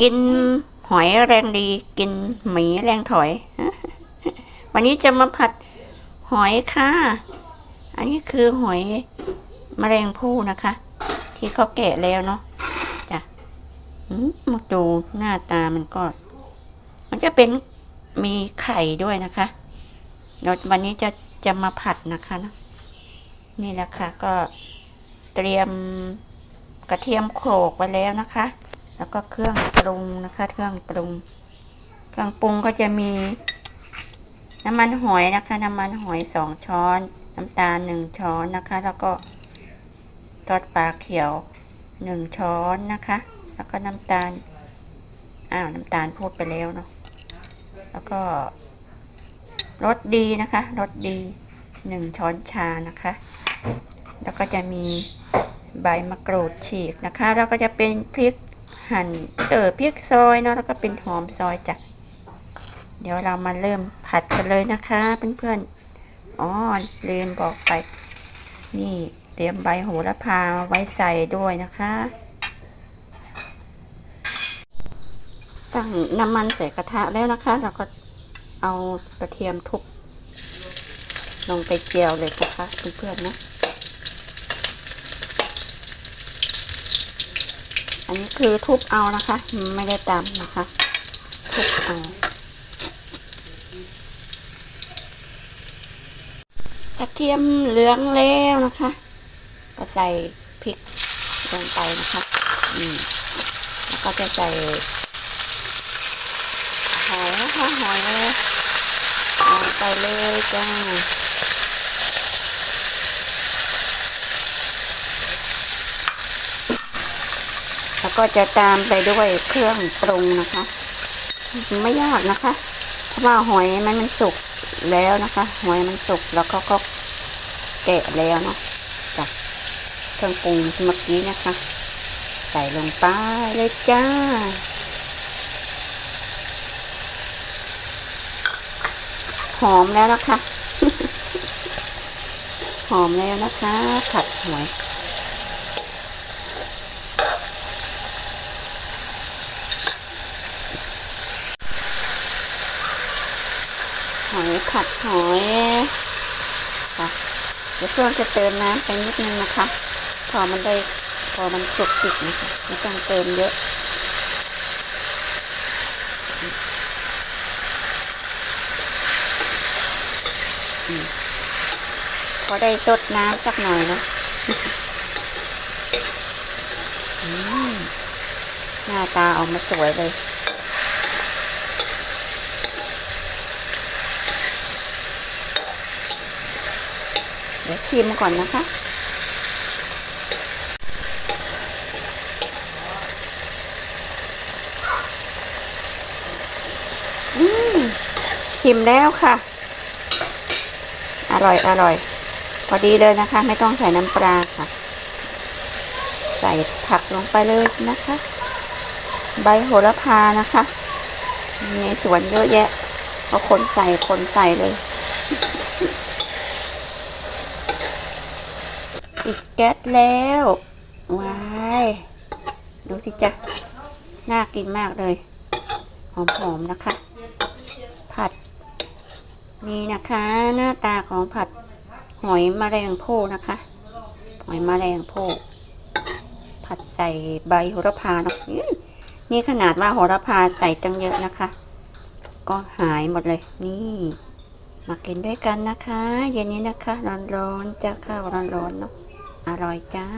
กินหอยแรงดี กินหมีแรงถอย วันนี้จะมาผัดหอยค่ะ อันนี้คือหอยแมลงภู่นะคะ ที่เขาแกะแล้วเนาะจ้ะมาดูหน้าตามันก็ มันจะเป็นมีไข่ด้วยนะคะเดี๋ยววันนี้จะจะมาผัดนะคะนะนี่แหละค่ะก็เตรียมกระเทียมโขลกไว้แล้วนะคะ แล้วก็เครื่องปรุงนะคะ เครื่องปรุง เครื่องปรุงก็จะมี น้ำมันหอยนะคะ น้ำมันหอยสองช้อน น้ำตาลหนึ่งช้อนนะคะ แล้วก็ทอดปลาเขียวหนึ่งช้อนนะคะ แล้วก็น้ำตาล อ้าว น้ำตาลพูดไปแล้วเนาะ แล้วก็รสดีนะคะรสดีหนึ่งช้อนชานะคะ แล้วก็จะมีใบมะกรูดฉีกนะคะ แล้วก็จะเป็นพริก หั่นเออพริกซอยเนาะแล้วก็เป็นหอมซอยจ้ะเดี๋ยวเรามาเริ่มผัดกันเลยนะคะเพื่อนๆอ๋อเรียนบอกไป นี่เตรียมใบโหระพาไว้ใส่ด้วยนะคะตั้งน้ำมันใส่กระทะแล้วนะคะ เราก็เอากระเทียมทุบลงไปเจียวเลยนะคะเพื่อนๆนะ อันนี้คือทุบเอานะคะ ไม่ได้ตำนะคะ ทุบเอากระเทียมเหลืองแล้วนะคะ ก็ใส่พริกลงไปนะคะอืมแล้วก็จะใส่หอยนะคะหอยลงไปเลยจ้า แล้วก็จะตามไปด้วยเครื่องปรุงนะคะ ไม่ยากนะคะเพราะว่าหอยมันมันสุกแล้วนะคะ หอยมันสุกแล้วก็ก็แกะแล้วเนาะจากเครื่องปรุงเมื่อกี้นะคะ ใส่ลงไปเลยจ้าหอมแล้วนะคะ หอมแล้วนะคะ ผัดหวย หอยผัดหอยค่ะเดี๋ยวช่วงจะเติมน้ำไปนิดนึงนะคะ พอมันได้พอมันสุกจิกนะคะไม่ต้องเติมเยอะพอได้สดน้ำสักหน่อยเนาะหน้าตาออกมาสวยเลย ดี๋ยวชิมก่อนนะคะอืมชิมแล้วค่ะ อร่อยอร่อย พอดีเลยนะคะ ไม่ต้องใส่น้ำปลาค่ะ ใส่ผักลงไปเลยนะคะ ใบโหระพานะคะ มีสวนเยอะแยะก็คนใส่คนใส่เลย ปิดแก๊สแล้วว้ายดูสิจ๊ะน่ากินมากเลย หอมๆนะคะ ผัด นี่นะคะ หน้าตาของผัดหอยแมลงภู่นะคะ หอยแมลงภู่ผัดใส่ใบโหระพาเนาะนี่ขนาดว่าโหระพาใส่ตั้งเยอะนะคะ ก็หายหมดเลย นี่มากินด้วยกันนะคะ เย็นนี้นะคะ ร้อนๆจ้าข้าวร้อนๆเนาะ อร่อยจ้า